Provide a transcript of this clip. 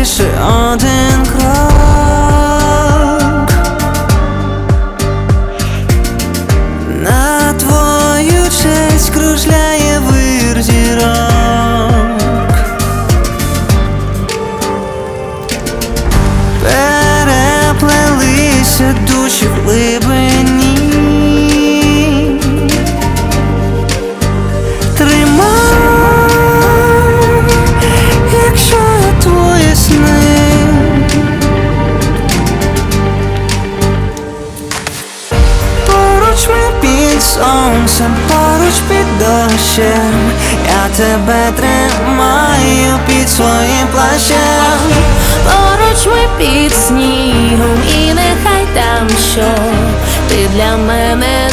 лише один крок. На твою честь кружляє вир зірок Переплелися душі в ми під сонцем, поруч під дощем. Я тебе тримаю під своїм плащем. Поруч ми під снігом, і нехай там що. Ти для мене